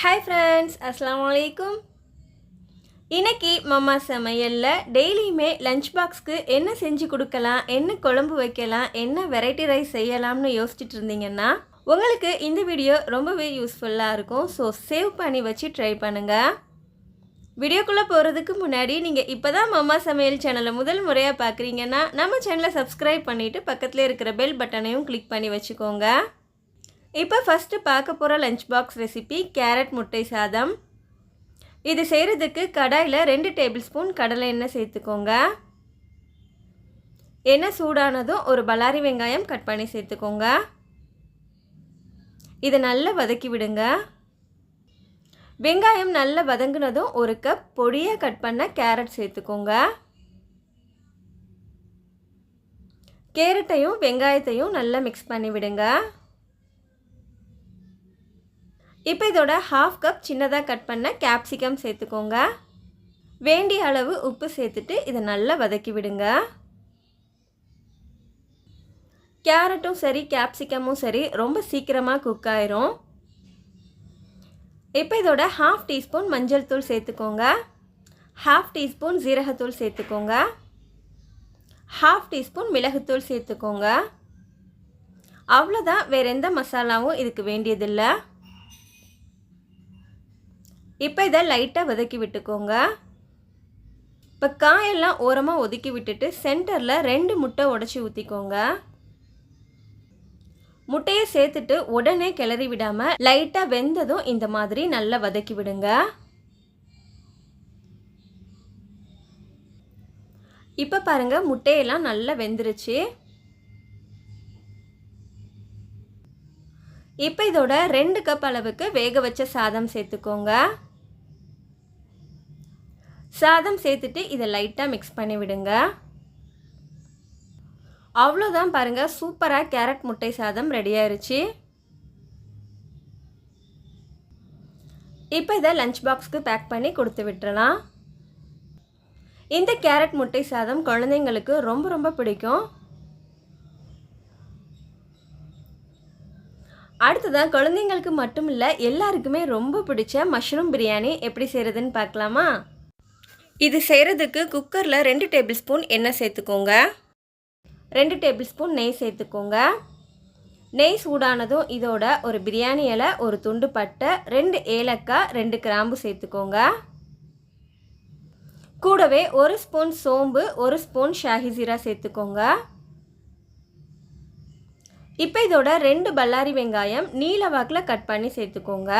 Hi friends அஸ்லாம் வலைக்கும் இன்றைக்கி மம்மா சமையலில் டெய்லியுமே லஞ்ச் பாக்ஸ்க்கு என்ன செஞ்சு கொடுக்கலாம் என்ன குழம்பு வைக்கலாம் என்ன வெரைட்டி ரைஸ் செய்யலாம்னு யோசிச்சுட்டு இருந்தீங்கன்னா உங்களுக்கு இந்த வீடியோ ரொம்பவே யூஸ்ஃபுல்லாக இருக்கும். ஸோ சேவ் பண்ணி வச்சு ட்ரை பண்ணுங்கள் வீடியோக்குள்ளே போகிறதுக்கு முன்னாடி நீங்கள் இப்போ தான் மம்மா சமையல் சேனலை முதல் முறையாக பார்க்குறீங்கன்னா நம்ம சேனலை சப்ஸ்கிரைப் பண்ணிவிட்டு பக்கத்தில் இருக்கிற பெல் பட்டனையும் கிளிக் பண்ணி வச்சுக்கோங்க. இப்போ ஃபஸ்ட்டு பார்க்க போகிற லஞ்ச் பாக்ஸ் ரெசிபி கேரட் முட்டை சாதம். இது செய்கிறதுக்கு கடாயில் ரெண்டு டேபிள் ஸ்பூன் கடலை எண்ணெய் சேர்த்துக்கோங்க. எண்ணெய் சூடானதும் ஒரு பல்லாரி வெங்காயம் கட் பண்ணி சேர்த்துக்கோங்க. இதை நல்லா வதக்கி விடுங்க. வெங்காயம் நல்லா வதங்கினதும் ஒரு கப் பொடியாக கட் பண்ண கேரட் சேர்த்துக்கோங்க. கேரட்டையும் வெங்காயத்தையும் நல்லா மிக்ஸ் பண்ணி விடுங்க. இப்போ இதோட ஹாஃப் கப் சின்னதாக கட் பண்ண கேப்சிகம் சேர்த்துக்கோங்க. வேண்டிய அளவு உப்பு சேர்த்துட்டு இதை நல்லா வதக்கி விடுங்க. கேரட்டும் சரி கேப்சிகமும் சரி ரொம்ப சீக்கிரமாக குக் ஆயிரும். இப்போ இதோட ஹாஃப் டீஸ்பூன் மஞ்சள் தூள் சேர்த்துக்கோங்க. ஹாஃப் டீஸ்பூன் ஜீரகத்தூள் சேர்த்துக்கோங்க. ஹாஃப் டீஸ்பூன் மிளகுத்தூள் சேர்த்துக்கோங்க. அவ்வளோதான் வேறு எந்த மசாலாவும் இதுக்கு வேண்டியதில்லை. இப்போ இதை லைட்டாக வதக்கி விட்டுக்கோங்க. இப்போ காயெல்லாம் ஓரமாக ஒதுக்கி விட்டுட்டு சென்டரில் ரெண்டு முட்டை உடச்சி ஊற்றிக்கோங்க முட்டையை சேர்த்துட்டு உடனே கிளறி விடாமல் லைட்டாக வெந்ததும் இந்த மாதிரி நல்லா வதக்கி விடுங்க. இப்போ பாருங்கள் முட்டையெல்லாம் நல்லா வெந்துருச்சு. இப்போ இதோட ரெண்டு கப் அளவுக்கு வேக வச்ச சாதம் சேர்த்துக்கோங்க. சாதம் சேர்த்துட்டு இதை லைட்டாக மிக்ஸ் பண்ணி விடுங்க. அவ்வளோதான் பாருங்கள் சூப்பராக கேரட் முட்டை சாதம் ரெடி ஆயிருச்சு. இப்போ இதை லஞ்ச் பாக்ஸ்க்கு பேக் பண்ணி கொடுத்து விட்டுறலாம். இந்த கேரட் முட்டை சாதம் குழந்தைங்களுக்கு ரொம்ப ரொம்ப பிடிக்கும். அடுத்ததான் குழந்தைங்களுக்கு மட்டும் இல்லை எல்லாருக்குமே ரொம்ப பிடிச்ச மஷ்ரூம் பிரியாணி எப்படி செய்கிறதுன்னு பார்க்கலாமா? இது செய்கிறதுக்கு குக்கரில் ரெண்டு டேபிள் ஸ்பூன் எண்ணெய் சேர்த்துக்கோங்க. ரெண்டு டேபிள் ஸ்பூன் நெய் சேர்த்துக்கோங்க. நெய் சூடானதும் இதோட ஒரு பிரியாணி இலை ஒரு துண்டு பட்டை ரெண்டு ஏலக்காய் ரெண்டு கிராம்பு சேர்த்துக்கோங்க. கூடவே ஒரு ஸ்பூன் சோம்பு ஒரு ஸ்பூன் ஷாஹி ஜீரா சேர்த்துக்கோங்க. இப்போ இதோட ரெண்டு பல்லாரி வெங்காயம் நீல வாக்கில் கட் பண்ணி சேர்த்துக்கோங்க.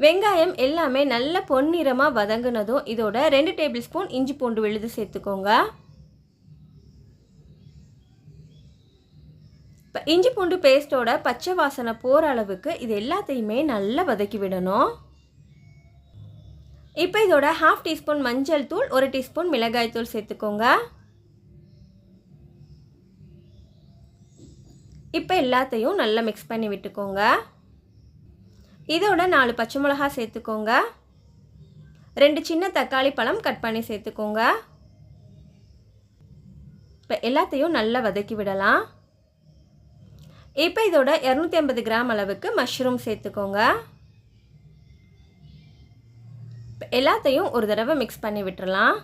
வெங்காயம் எல்லாமே நல்ல பொன்னிறமாக வதங்கினதும் இதோட ரெண்டு டேபிள் ஸ்பூன் இஞ்சி பூண்டு விழுது சேர்த்துக்கோங்க. இப்போ இஞ்சி பூண்டு பேஸ்ட்டோட பச்சை வாசனை போகிற அளவுக்கு இது எல்லாத்தையுமே நல்லா வதக்கி விடணும். இப்போ இதோட ஹாஃப் டீஸ்பூன் மஞ்சள் தூள் ஒரு டீஸ்பூன் மிளகாய் தூள் சேர்த்துக்கோங்க. இப்போ எல்லாத்தையும் நல்லா மிக்ஸ் பண்ணி விட்டுக்கோங்க. இதோட நாலு பச்சை மிளகா சேர்த்துக்கோங்க. ரெண்டு சின்ன தக்காளி பழம் கட் பண்ணி சேர்த்துக்கோங்க. இப்போ எல்லாத்தையும் நல்லா வதக்கி விடலாம். இப்போ இதோட இரநூத்தி ஐம்பது கிராம் அளவுக்கு மஷ்ரூம் சேர்த்துக்கோங்க. எல்லாத்தையும் ஒரு தடவை மிக்ஸ் பண்ணி விட்டுறலாம்.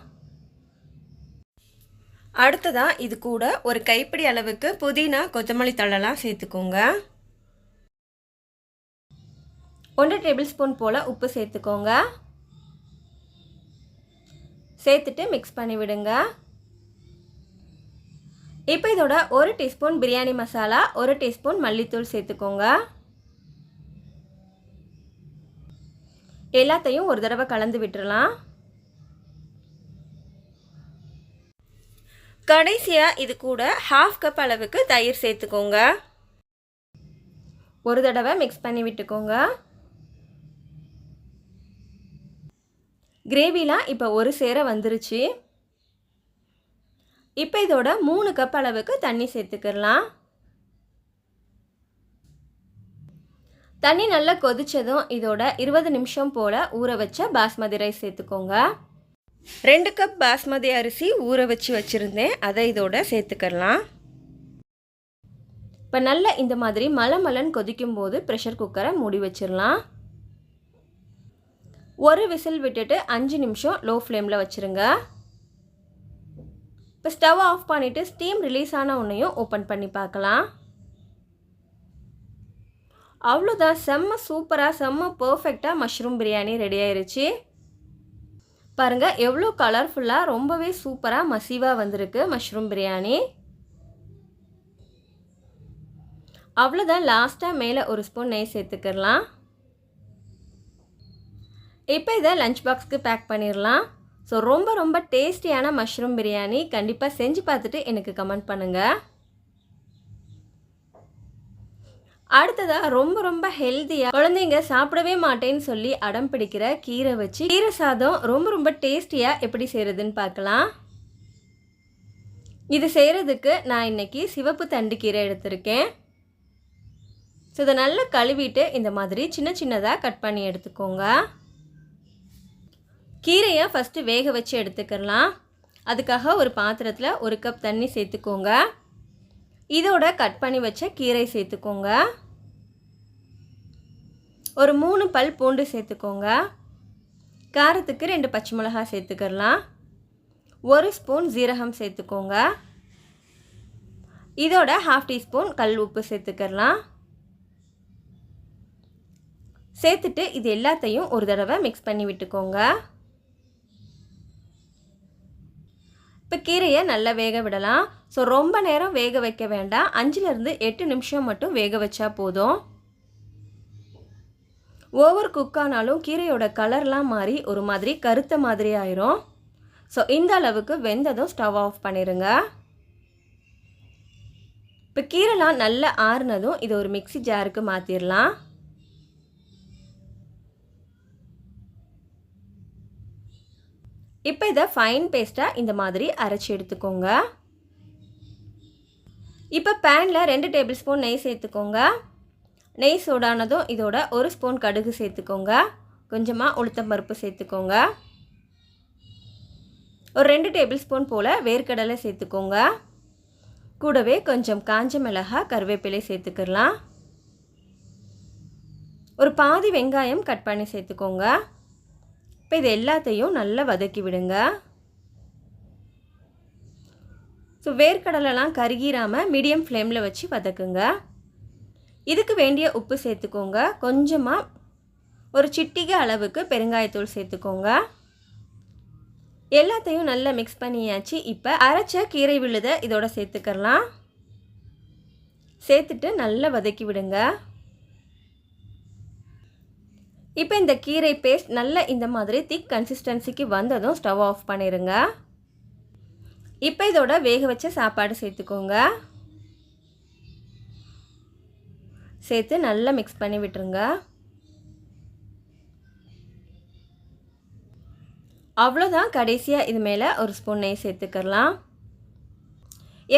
அடுத்ததாக இது கூட ஒரு கைப்பிடி அளவுக்கு புதினா கொத்தமல்லி தழலாம் சேர்த்துக்கோங்க. ஒன்றரை டேபிள் ஸ்பூன் போல் உப்பு சேர்த்துக்கோங்க. சேர்த்துட்டு மிக்ஸ் பண்ணி விடுங்க. இப்போ இதோட ஒரு டீஸ்பூன் பிரியாணி மசாலா ஒரு டீஸ்பூன் மல்லித்தூள் சேர்த்துக்கோங்க. எல்லாத்தையும் ஒரு தடவை கலந்து விட்டுறலாம். கடைசியாக இது கூட ஹாஃப் கப் அளவுக்கு தயிர் சேர்த்துக்கோங்க. ஒரு தடவை மிக்ஸ் பண்ணி விட்டுக்கோங்க. கிரேவிலாம் இப்போ ஒரு சேர வந்துருச்சு. இப்போ இதோட மூணு கப் அளவுக்கு தண்ணி சேர்த்துக்கிடலாம். தண்ணி நல்லா கொதித்ததும் இதோட இருபது நிமிஷம் போல் ஊற வச்ச பாஸ்மதி ரைஸ் சேர்த்துக்கோங்க. ரெண்டு கப் பாஸ்மதி அரிசி ஊற வச்சு வச்சுருந்தேன். அதை இதோட சேர்த்துக்கலாம் இப்போ நல்லா இந்த மாதிரி மலை மலன் கொதிக்கும் போது ப்ரெஷர் குக்கரை மூடி வச்சிடலாம். ஒரு விசில் விட்டுட்டு அஞ்சு நிமிஷம் லோ ஃப்ளேமில் வச்சுருங்க. இப்போ ஸ்டவ் ஆஃப் பண்ணிவிட்டு ஸ்டீம் ரிலீஸ் ஆன உன்னையும் ஓப்பன் பண்ணி பார்க்கலாம். அவ்வளோதான் செம்ம சூப்பராக செம்ம பர்ஃபெக்டாக மஷ்ரூம் பிரியாணி ரெடி ஆயிருச்சு. பாருங்கள் எவ்வளோ கலர்ஃபுல்லாக ரொம்பவே சூப்பராக மசிவாக வந்திருக்கு மஷ்ரூம் பிரியாணி அவ்வளோதான் லாஸ்ட்டாக மேலே ஒரு ஸ்பூன் நெய் சேர்த்துக்கிடலாம். இப்போ இதை லஞ்ச் பாக்ஸ்க்கு பேக் பண்ணிடலாம். ஸோ ரொம்ப ரொம்ப டேஸ்டியான மஷ்ரூம் பிரியாணி கண்டிப்பாக செஞ்சு பார்த்துட்டு எனக்கு கமெண்ட் பண்ணுங்கள் அடுத்ததாக ரொம்ப ரொம்ப ஹெல்த்தியாக குழந்தைங்க சாப்பிடவே மாட்டேன்னு சொல்லி அடம் பிடிக்கிற கீரை வச்சு கீரை சாதம் ரொம்ப ரொம்ப டேஸ்டியாக எப்படி செய்கிறதுன்னு பார்க்கலாம். இது செய்கிறதுக்கு நான் இன்றைக்கி சிவப்பு தண்டு கீரை எடுத்திருக்கேன். ஸோ இதை நல்லா கழுவிட்டு இந்த மாதிரி சின்ன சின்னதாக கட் பண்ணி எடுத்துக்கோங்க. கீரையை ஃபஸ்ட்டு வேக வச்சு எடுத்துக்கலாம். அதுக்காக ஒரு பாத்திரத்தில் ஒரு கப் தண்ணி சேர்த்துக்கோங்க. இதோட கட் பண்ணி வச்ச கீரை சேர்த்துக்கோங்க. ஒரு மூணு பல் பூண்டு சேர்த்துக்கோங்க. காரத்துக்கு ரெண்டு பச்சை மிளகா சேர்த்துக்கலாம். ஒரு ஸ்பூன் ஜீரகம் சேர்த்துக்கோங்க. இதோட ஹாஃப் டீஸ்பூன் கல் உப்பு சேர்த்துக்கலாம். சேர்த்துட்டு இது எல்லாத்தையும் ஒரு தடவை மிக்ஸ் பண்ணி விட்டுக்கோங்க. இப்போ கீரையை நல்லா வேக விடலாம். ஸோ ரொம்ப நேரம் வேக வைக்க வேண்டாம். அஞ்சுலேருந்து எட்டு நிமிஷம் மட்டும் வேக வச்சா போதும். ஓவர் குக் ஆனாலும் கீரையோட கலர்லாம் மாறி ஒரு மாதிரி கருத்த மாதிரி ஆயிரும். ஸோ இந்த அளவுக்கு வெந்ததும் ஸ்டவ் ஆஃப் பண்ணிடுங்க இப்போ கீரைலாம் நல்லா ஆறுனதும் இதை ஒரு மிக்சி ஜாருக்கு மாற்றிடலாம் இப்போ இதை ஃபைன் பேஸ்ட்டாக இந்த மாதிரி அரைச்சி எடுத்துக்கோங்க. இப்போ பேனில் ரெண்டு டேபிள் ஸ்பூன் நெய் சேர்த்துக்கோங்க. நெய் சூடானதும் இதோட ஒரு ஸ்பூன் கடுகு சேர்த்துக்கோங்க. கொஞ்சமாக உளுத்தம் பருப்பு சேர்த்துக்கோங்க. ஒரு ரெண்டு டேபிள் ஸ்பூன் போல் வேர்க்கடலை சேர்த்துக்கோங்க. கூடவே கொஞ்சம் காஞ்ச மிளகா கருவேப்பிலை சேர்த்துக்கலாம். ஒரு பாதி வெங்காயம் கட் பண்ணி சேர்த்துக்கோங்க. இப்போ இது எல்லாத்தையும் நல்லா வதக்கி விடுங்க. ஸோ வேர்க்கடலைலாம் கருகிராமல் மீடியம் ஃப்ளேமில் வச்சு வதக்குங்க. இதுக்கு வேண்டிய உப்பு சேர்த்துக்கோங்க. கொஞ்சமாக ஒரு சிட்டிகை அளவுக்கு பெருங்காயத்தூள் சேர்த்துக்கோங்க. எல்லாத்தையும் நல்லா மிக்ஸ் பண்ணியாச்சு. இப்போ அரைச்ச கீரை விழுதை இதோட சேர்த்துக்கலாம் சேர்த்துட்டு நல்லா வதக்கி விடுங்க. இப்போ இந்த கீரை பேஸ்ட் நல்லா இந்த மாதிரி திக் கன்சிஸ்டன்சிக்கு வந்ததும் ஸ்டவ் ஆஃப் பண்ணிடுங்க இப்போ இதோட வேக வச்ச சாப்பாடு சேர்த்துக்கோங்க. சேர்த்து நல்லா மிக்ஸ் பண்ணி விட்டுருங்க. அவ்வளோதான் கடைசியாக இது மேலே ஒரு ஸ்பூன் நெய் சேர்த்துக்கலாம்.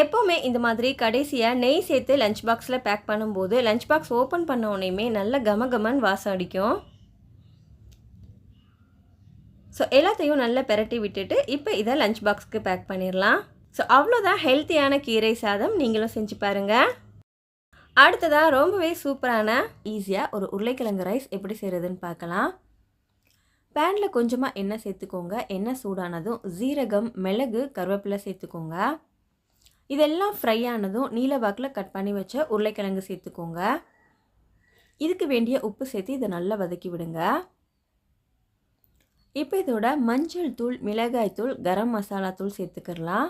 எப்போவுமே இந்த மாதிரி கடைசியாக நெய் சேர்த்து லஞ்ச் பாக்ஸில் பேக் பண்ணும்போது லஞ்ச் பாக்ஸ் ஓப்பன் பண்ண உடனேயுமே நல்ல கம கமன் வாசம் அடிக்கும். ஸோ எல்லாத்தையும் நல்லா பெரட்டி விட்டுட்டு இப்போ இதை லஞ்ச் பாக்ஸ்க்கு பேக் பண்ணிடலாம் ஸோ அவ்வளோதான் ஹெல்த்தியான கீரை சாதம் நீங்களும் செஞ்சு பாருங்கள் அடுத்ததாக ரொம்பவே சூப்பரான ஈஸியாக ஒரு உருளைக்கிழங்கு ரைஸ் எப்படி செய்கிறதுன்னு பார்க்கலாம். பேனில் கொஞ்சமாக எண்ணெய் சேர்த்துக்கோங்க. எண்ணெய் சூடானதும் ஜீரகம் மிளகு கருவேப்பிலை சேர்த்துக்கோங்க. இதெல்லாம் ஃப்ரை ஆனதும் நீலவாக்கில் கட் பண்ணி வச்ச உருளைக்கிழங்கு சேர்த்துக்கோங்க. இதுக்கு வேண்டிய உப்பு சேர்த்து இதை நல்லா வதக்கி விடுங்க. இப்போ இதோட மஞ்சள் தூள் மிளகாய் தூள் கரம் மசாலா தூள் சேர்த்துக்கிறலாம்.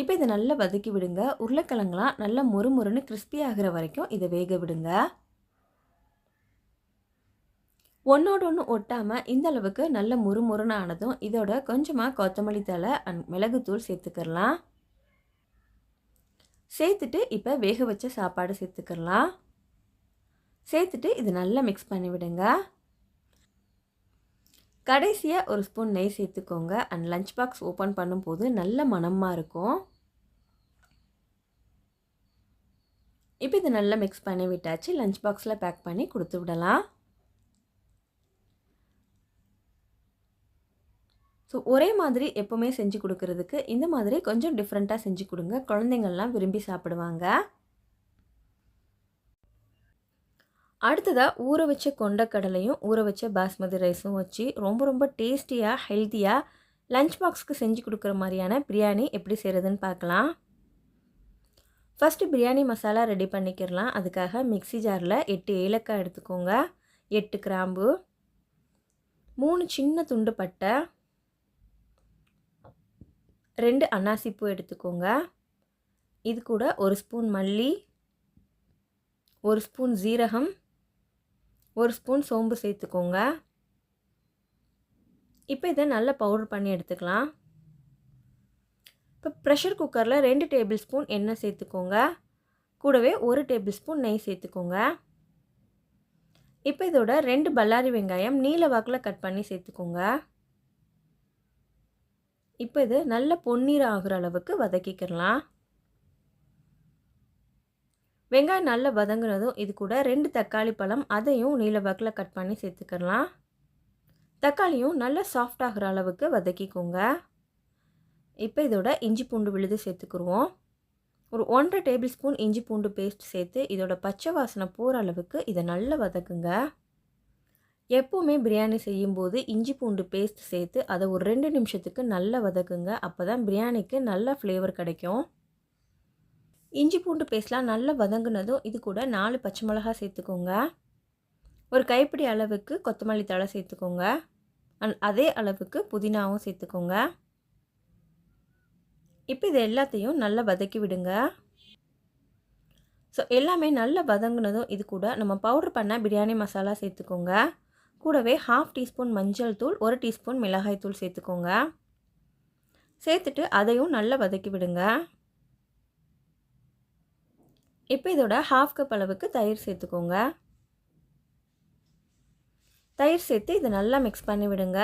இப்போ இதை நல்லா வதக்கி விடுங்க. உருளைக்கிழங்குலாம் நல்லா மொறுமொறுன்னு கிறிஸ்பி ஆகிற வரைக்கும் இதை வேக விடுங்க. ஒன்றோட ஒன்று ஒட்டாமல் இந்த அளவுக்கு நல்ல முறுமுறுன்னு ஆனதும் இதோட கொஞ்சமாக கொத்தமல்லி தலை அண்ட் மிளகுத்தூள் சேர்த்துக்கிறலாம். சேர்த்துட்டு இப்போ வேக வச்ச சாப்பாடு சேர்த்துக்கிறலாம். சேர்த்துட்டு இது நல்லா மிக்ஸ் பண்ணி விடுங்க. கடைசியாக ஒரு ஸ்பூன் நெய் சேர்த்துக்கோங்க. அண்ட் லஞ்ச் பாக்ஸ் ஓப்பன் பண்ணும்போது நல்ல மணமாக இருக்கும். இப்போ இதை நல்லா மிக்ஸ் பண்ணி விட்டாச்சு. லஞ்ச் பாக்ஸில் பேக் பண்ணி கொடுத்து விடலாம். ஸோ ஸோ ஒரே மாதிரி எப்போவுமே செஞ்சு கொடுக்கறதுக்கு இந்த மாதிரி கொஞ்சம் டிஃப்ரெண்ட்டாக செஞ்சு கொடுங்க. குழந்தைங்கள்லாம் விரும்பி சாப்பிடுவாங்க. அடுத்ததாக ஊற வச்ச கொண்டக்கடலையும் ஊற வச்ச பாஸ்மதி ரைஸும் வச்சு ரொம்ப ரொம்ப டேஸ்டியாக ஹெல்த்தியாக லஞ்ச் பாக்ஸ்க்கு செஞ்சு கொடுக்குற மாதிரியான பிரியாணி எப்படி செய்கிறதுன்னு பார்க்கலாம். ஃபஸ்ட்டு பிரியாணி மசாலா ரெடி பண்ணிக்கிறலாம் அதுக்காக மிக்ஸி ஜாரில் எட்டு ஏலக்காய் எடுத்துக்கோங்க. எட்டு கிராம்பு மூணு சின்ன துண்டு பட்டை ரெண்டு அன்னாசிப்பூ எடுத்துக்கோங்க. இது கூட ஒரு ஸ்பூன் மல்லி ஒரு ஸ்பூன் ஜீரகம் ஒரு ஸ்பூன் சோம்பு சேர்த்துக்கோங்க. இப்போ இதை நல்லா பவுடர் பண்ணி எடுத்துக்கலாம். இப்போ ப்ரெஷர் குக்கரில் ரெண்டு டேபிள் ஸ்பூன் எண்ணெய் சேர்த்துக்கோங்க. கூடவே ஒரு டேபிள் ஸ்பூன் நெய் சேர்த்துக்கோங்க. இப்போ இதோட ரெண்டு பல்லாரி வெங்காயம் நீல வாக்கில் கட் பண்ணி சேர்த்துக்கோங்க. இப்போ இது நல்ல பொன்னீர் ஆகிற அளவுக்கு வதக்கிக்கிறலாம் வெங்காயம் நல்லா வதங்குனதும் இது கூட ரெண்டு தக்காளி பழம் அதையும் நீலவாக்கில் கட் பண்ணி சேர்த்துக்கலாம். தக்காளியும் நல்லா சாஃப்ட் ஆகிற அளவுக்கு வதக்கிக்கோங்க. இப்போ இதோட இஞ்சி பூண்டு விழுது சேர்த்துக்குருவோம். ஒரு ஒன்றரை டேபிள் ஸ்பூன் இஞ்சி பூண்டு பேஸ்ட் சேர்த்து இதோட பச்சை வாசனை போகிற அளவுக்கு இதை நல்லா வதக்குங்க. எப்போவுமே பிரியாணி செய்யும்போது இஞ்சி பூண்டு பேஸ்ட் சேர்த்து அதை ஒரு ரெண்டு நிமிஷத்துக்கு நல்லா வதக்குங்க. அப்போ தான் பிரியாணிக்கு நல்ல ஃப்ளேவர் கிடைக்கும். இஞ்சி பூண்டு பேஸ்ட்லாம் நல்லா வதங்கினதும் இது கூட நாலு பச்சை மிளகா சேர்த்துக்கோங்க. ஒரு கைப்பிடி அளவுக்கு கொத்தமல்லி தழை சேர்த்துக்கோங்க. அதே அளவுக்கு புதினாவும் சேர்த்துக்கோங்க. இப்போ இது எல்லாத்தையும் நல்லா வதக்கி விடுங்க. ஸோ எல்லாமே நல்லா வதங்கினதும் இது கூட நம்ம பவுடர் பண்ண பிரியாணி மசாலா சேர்த்துக்கோங்க. கூடவே ஹாஃப் டீஸ்பூன் மஞ்சள் தூள் ஒரு டீஸ்பூன் மிளகாய் தூள் சேர்த்துக்கோங்க. சேர்த்துட்டு அதையும் நல்லா வதக்கி விடுங்க. இப்போ இதோட ஹாஃப் கப் அளவுக்கு தயிர் சேர்த்துக்கோங்க. தயிர் சேர்த்து இதை நல்லா மிக்ஸ் பண்ணி விடுங்க.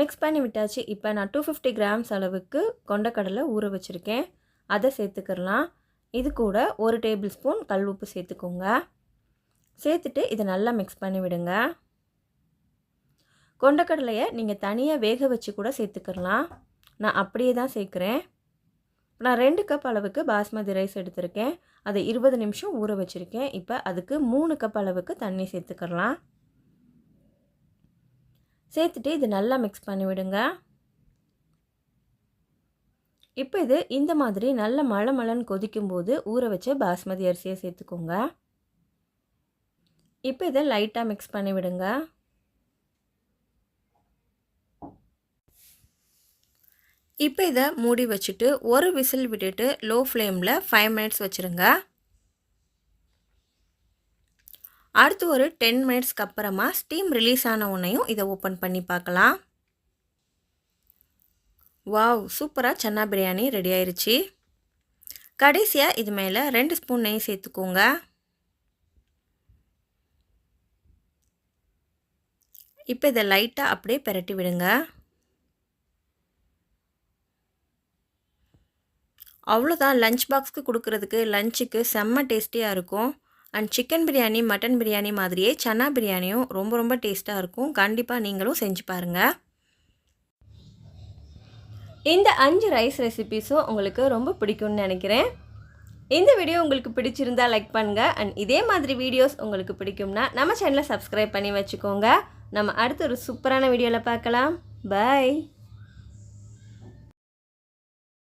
மிக்ஸ் பண்ணி விட்டாச்சு. இப்போ நான் டூ ஃபிஃப்டி கிராம்ஸ் அளவுக்கு கொண்டக்கடலை ஊற வச்சுருக்கேன். அதை சேர்த்துக்கிறலாம் இது கூட ஒரு டேபிள் ஸ்பூன் கல் உப்பு சேர்த்துக்கோங்க. சேர்த்துட்டு இதை நல்லா மிக்ஸ் பண்ணி விடுங்க. கொண்டக்கடலையை நீங்கள் தனியாக வேக வச்சு கூட சேர்த்துக்கிறலாம் நான் அப்படியே தான் சேர்க்குறேன். நான் ரெண்டு கப் அளவுக்கு பாஸ்மதி ரைஸ் எடுத்திருக்கேன். அதை இருபது நிமிஷம் ஊற வச்சுருக்கேன். இப்போ அதுக்கு மூணு கப் அளவுக்கு தண்ணி சேர்த்துக்கலாம். சேர்த்துட்டு இது நல்லா மிக்ஸ் பண்ணிவிடுங்க இப்போ இது இந்த மாதிரி நல்ல மழை மழைன்னு கொதிக்கும்போது ஊற வச்ச பாஸ்மதி அரிசியை சேர்த்துக்கோங்க. இப்போ இதை லைட்டாக மிக்ஸ் பண்ணிவிடுங்க இப்போ இதை மூடி வச்சுட்டு ஒரு விசில் விட்டுட்டு லோ ஃப்ளேமில் ஃபைவ் மினிட்ஸ் வச்சுருங்க. அடுத்து ஒரு டென் மினிட்ஸ்க்கு அப்புறமா ஸ்டீம் ரிலீஸ் ஆன உடனேயும் இதை ஓப்பன் பண்ணி பார்க்கலாம். வாவ் சூப்பராக சன்னா பிரியாணி ரெடி ஆயிடுச்சு கடைசியாக இது மேலே ரெண்டு ஸ்பூன் நெய் சேர்த்துக்கோங்க. இப்போ இதை லைட்டாக அப்படியே பெரட்டி விடுங்க. அவ்வளோதான் லஞ்ச் பாக்ஸ்க்கு கொடுக்குறதுக்கு லஞ்சுக்கு செம்ம டேஸ்டியாக இருக்கும். And chicken biryani mutton biryani மாதிரியே சன்னா பிரியாணியும் ரொம்ப ரொம்ப டேஸ்ட்டாக இருக்கும். கண்டிப்பாக நீங்களும் செஞ்சு பாருங்கள் இந்த அஞ்சு ரைஸ் ரெசிபீஸும் உங்களுக்கு ரொம்ப பிடிக்கும்னு நினைக்கிறேன். இந்த வீடியோ உங்களுக்கு பிடிச்சிருந்தா லைக் பண்ணுங்கள் அண்ட் இதே மாதிரி வீடியோஸ் உங்களுக்கு பிடிக்கும்னா நம்ம சேனலை சப்ஸ்கிரைப் பண்ணி வச்சுக்கோங்க. நம்ம அடுத்த ஒரு சூப்பரான வீடியோவில் பார்க்கலாம். பாய்